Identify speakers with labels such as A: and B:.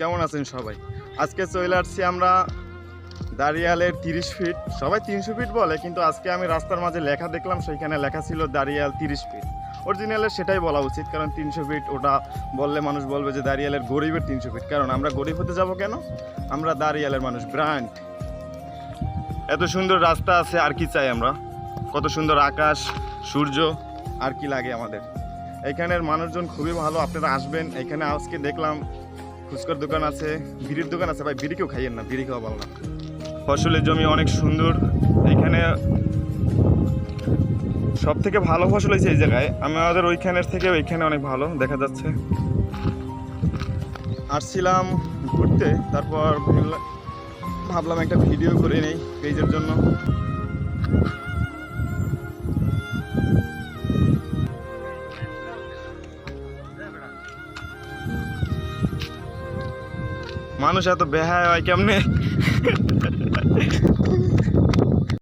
A: কেমন আছেন সবাই? আজকে চলে আসছি আমরা দাঁড়িয়ালের তিরিশ ফিট সবাই তিনশো ফিট বলে, কিন্তু আজকে আমি রাস্তার মাঝে লেখা দেখলাম, সেইখানে লেখা ছিল দাঁড়িয়াল তিরিশ ফিট অরিজিনালের সেটাই বলা উচিত, কারণ তিনশো ফিট ওটা বললে মানুষ বলবে যে দাঁড়িয়ালের গরিবের তিনশো ফিট কারণ আমরা গরিব হতে যাব কেন? আমরা দাঁড়িয়ালের মানুষ ব্র্যান্ড এত সুন্দর রাস্তা আছে, আর কি চাই আমরা? কত সুন্দর আকাশ, সূর্য, আর কি লাগে আমাদের? এখানের মানুষজন খুবই ভালো, আপনারা আসবেন। এখানে আজকে দেখলাম ফুচকার দোকান আছে, বিড়ির দোকান আছে, ভাই বিড়ি কেউ খাইয়েন না, বিড়ি খাওয়া ভালো না। ফসলের জমি অনেক সুন্দর এখানে সব থেকে ভালো ফসল হয়েছে এই জায়গায়। আমাদের ওইখানের থেকে ওইখানে অনেক ভালো, দেখা যাচ্ছে। আসছিলাম ঘুরতে, তারপর ভাবলাম- একটা ভিডিও করে নেই পেজের জন্য। মানুষ এত বেহায় হয় কেমনে